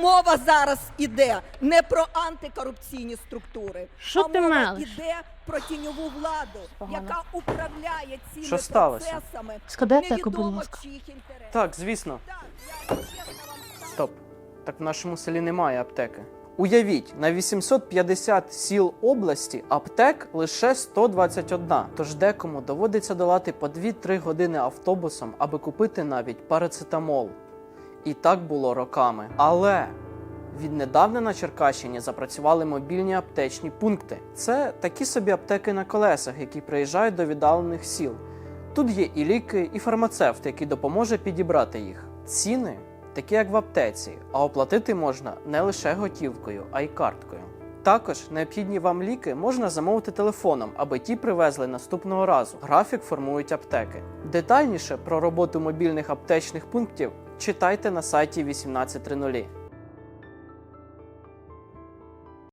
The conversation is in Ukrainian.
Мова зараз іде не про антикорупційні структури, Що а ти мова мелиш? іде про тіньову владу, Погано. яка управляє цими Що сталося? процесами. Складай аптеку, Невідомо будь ласка. чиїх. Так, звісно. Так, я чесно вам скажу. Стоп. Так в нашому селі немає аптеки. Уявіть, на 850 сіл області аптек лише 121. Тож декому доводиться долати по 2-3 години автобусом, аби купити навіть парацетамол. І так було роками. Але віднедавна на Черкащині запрацювали мобільні аптечні пункти. Це такі собі аптеки на колесах, які приїжджають до віддалених сіл. Тут є і ліки, і фармацевт, який допоможе підібрати їх. Ціни такі як в аптеці, а оплатити можна не лише готівкою, а й карткою. Також необхідні вам ліки можна замовити телефоном, аби ті привезли наступного разу. Графік формують аптеки. Детальніше про роботу мобільних аптечних пунктів читайте на сайті 1830.